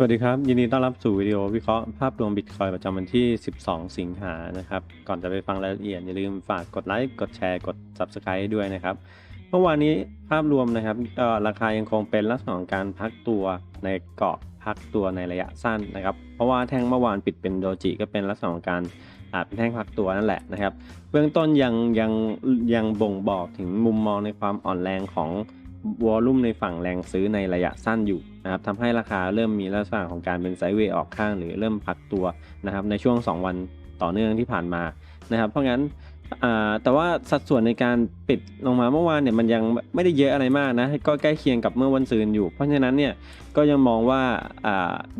สวัสดีครับ ยินดีต้อนรับสู่วิดีโอวิเคราะห์ภาพรวมบิตคอยประจำวันที่ 12 สิงหานะครับ ก่อนจะไปฟังรายละเอียดอย่าลืมฝากกดไลค์กดแชร์กด Subscribe ด้วยนะครับ เมื่อวานนี้ภาพรวมนะครับราคายังคงเป็นลักษณะของการพักตัวในเกาะพักตัวในระยะสั้นนะครับ เพราะว่าแท่งเมื่อวานปิดเป็นโดจิก็เป็นลักษณะของการอ่าเป็นแท่งพักตัวนั่นแหละนะครับ เบื้องต้นยังยังยังบ่งบอกถึงมุมมองในความอ่อนแรงของ วอลลุ่มในฝั่งแรงซื้อในระยะสั้นอยู่นะครับทำให้ราคาเริ่มมีลักษณะของการเป็นไซด์เวย์ออกข้างหรือเริ่มพักตัวนะครับในช่วง 2 วันต่อเนื่องที่ผ่านมานะครับเพราะงั้นแต่ว่าสัดส่วนในการปิดลงมาเมื่อวานเนี่ยมันยังไม่ได้เยอะอะไรมากนะก็ใกล้เคียงกับเมื่อวันซืนอยู่ เพราะฉะนั้นเนี่ยก็ยังมองว่า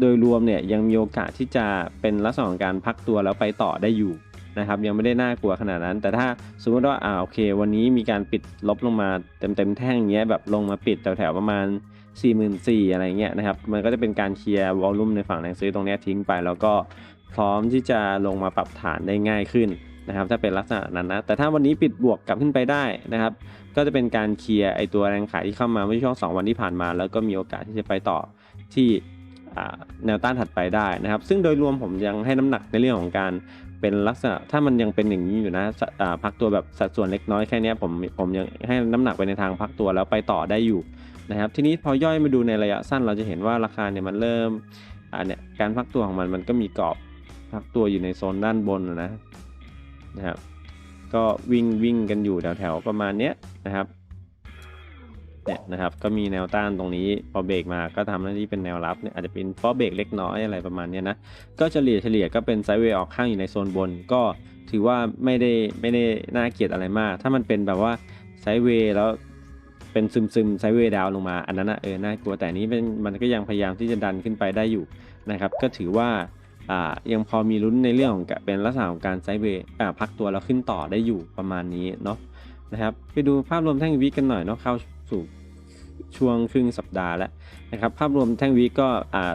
โดยรวมเนี่ยยังมีโอกาสที่จะเป็นลักษณะของการพักตัวแล้วไปต่อได้อยู่ นะครับ ยังไม่ได้น่ากลัวขนาดนั้น แต่ถ้าสมมติว่าอ่าโอเค วันนี้มีการปิดลบลงมาเต็มเต็มแท่งอย่างเงี้ยแบบลงมาปิดแถวๆประมาณ 4 4 0 0 0อะไรเงี้ยนะครับ มันก็จะเป็นการเคลียร์วอลลุ่มในฝั่งแรงซื้อตรงนี้ทิ้งไป แล้วก็พร้อมที่จะลงมาปรับฐานได้ง่ายขึ้นนะครับ ถ้าเป็นลักษณะนั้นนะ แต่ถ้าวันนี้ปิดบวกกลับขึ้นไปได้นะครับ ก็จะเป็นการเคลียร์ไอตัวแรงขายที่เข้ามาเมื่อช่วง 2 วันที่ผ่านมา แล้วก็มีโอกาสที่จะไปต่อที่แนวต้านถัดไปได้นะครับ ซึ่งโดยรวมผมยังให้น้ำหนักในเรื่องของการ เป็นลักษณะถ้ามันยังเป็นอย่างนี้อยู่นะพักตัวแบบสัดส่วนเล็กน้อยแค่นี้ผมผมยังให้น้ำหนักไปในทางพักตัวแล้วไปต่อได้อยู่นะครับทีนี้พอย่อยมาดูในระยะสั้นเราจะเห็นว่าราคาเนี่ยมันเริ่มอ่าเนี่ยการพักตัวของมันมันก็มีกรอบพักตัวอยู่ในโซนด้านบนนะนะครับก็วิ่งวิ่งกันอยู่แถวๆประมาณเนี้ยนะครับ เนี่ยนะครับก็มีแนวต้านตรงนี้พอเบรกมาก็ทำหน้าที่เป็นแนวรับเนี่ยอาจจะเป็นฟอเบรกเล็กน้อยอะไรประมาณนี้นะก็เฉลี่ยเฉลี่ยก็เป็นไซด์เวย์ออกข้างอยู่ในโซนบน ก็ถือว่าไม่ได้ไม่ได้น่าเกลียดอะไรมาก ถ้ามันเป็นแบบว่าไซด์เวย์แล้วเป็นซึมซึมไซด์เวย์ดาวลงมาอันนั้นนะเออน่ากลัวแต่นี้เป็นมันก็ยังพยายามที่จะดันขึ้นไปได้อยู่นะครับก็ถือว่าอ่ายังพอมีลุ้นในเรื่องของเป็นลักษณะของการไซด์เวย์อ่าพักตัวแล้วขึ้นต่อได้อยู่ประมาณนี้เนาะนะครับไปดูภาพรวมแท่งวีคกันหน่อยเนาะเข้าสู่ ช่วงครึ่งสัปดาห์แล้วนะครับ ภาพรวมแท่งวีก็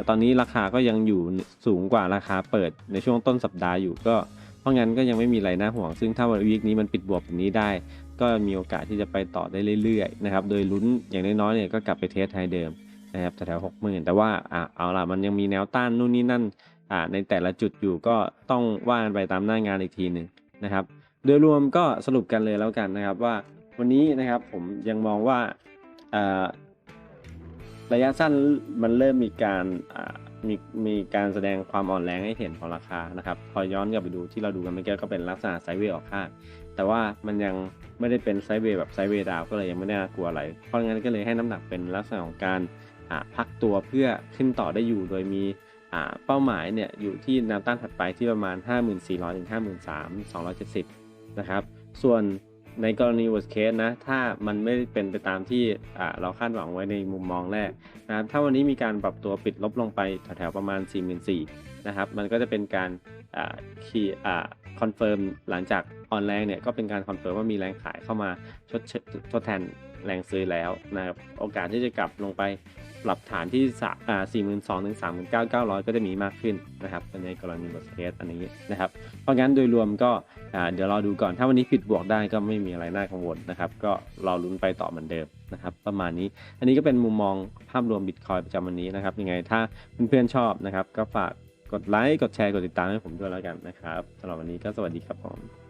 ตอนนี้ราคาก็ยังอยู่สูงกว่าราคาเปิดในช่วงต้นสัปดาห์อยู่ก็เพราะงั้นก็ยังไม่มีอะไรน่าห่วง ซึ่งถ้าวันวีคนี้มันปิดบวกแบบนี้ได้ ก็มีโอกาสที่จะไปต่อได้เรื่อยๆนะครับ โดยลุ้นอย่างน้อยๆเนี่ยก็กลับไปเทสไฮเดิมนะครับแถวๆหกหมื่นแต่ว่าเอาล่ะมันยังมีแนวต้านนู่นนี่นั่นในแต่ละจุดอยู่ก็ต้องว่ากันไปตามหน้างานอีกทีหนึ่งนะครับ โดยรวมก็สรุปกันเลยแล้วกันนะครับว่าวันนี้นะครับผมยังมองว่า ระยะสั้นมันเริ่มมีการมีมีการแสดงความอ่อนแรงให้เห็นของราคานะครับ พอย้อนกลับไปดูที่เราดูกันเมื่อกี้ก็เป็นลักษณะไซด์เวย์ออกข้างแต่ว่ามันยังไม่ได้เป็นไซด์เวย์แบบไซด์เวย์ดาวก็เลยยังไม่ได้น่ากลัวอะไร เพราะงั้นก็เลยให้น้ำหนักเป็นลักษณะของการพักตัวเพื่อขึ้นต่อได้อยู่โดยมีเป้าหมายเนี่ยอยู่ที่แนวต้านถัดไปที่ประมาณ 5400ถึง53,270 นะครับ ส่วน ในกรณี worst case นะ ถ้ามันไม่เป็นไปตามที่เราคาดหวังไว้ในมุมมองแรกนะครับถ้าวันนี้มีการปรับตัวปิดลบลงไปแถวๆประมาณ 44,000นะครับ มันก็จะเป็นการคีอ่าคอนเฟิร์มหลังจากออนแรงเนี่ย ก็เป็นการคอนเฟิร์มว่ามีแรงขายเข้ามาชดทดแทน แรงซื้อแล้วนะครับโอกาสที่จะกลับลงไปปรับฐานที่สามอ่าสี่หมื่นสองถึงสามหมื่นเก้าเก้าร้อยก็จะมีมากขึ้นนะครับในกรณีบทเคสอันนี้นะครับ เพราะงั้นโดยรวมก็เดี๋ยวรอดูก่อน ถ้าวันนี้ปิดบวกได้ก็ไม่มีอะไรน่ากังวลนะครับ ก็รอลุ้นไปต่อเหมือนเดิมนะครับ ประมาณนี้ อันนี้ก็เป็นมุมมองภาพรวมบิตคอยประจำวันนี้นะครับ ยังไงถ้าเพื่อนๆชอบนะครับ ก็ฝากกดไลค์ กดแชร์ กดติดตามให้ผมด้วยแล้วกันนะครับสำหรับวันนี้ก็สวัสดีครับผม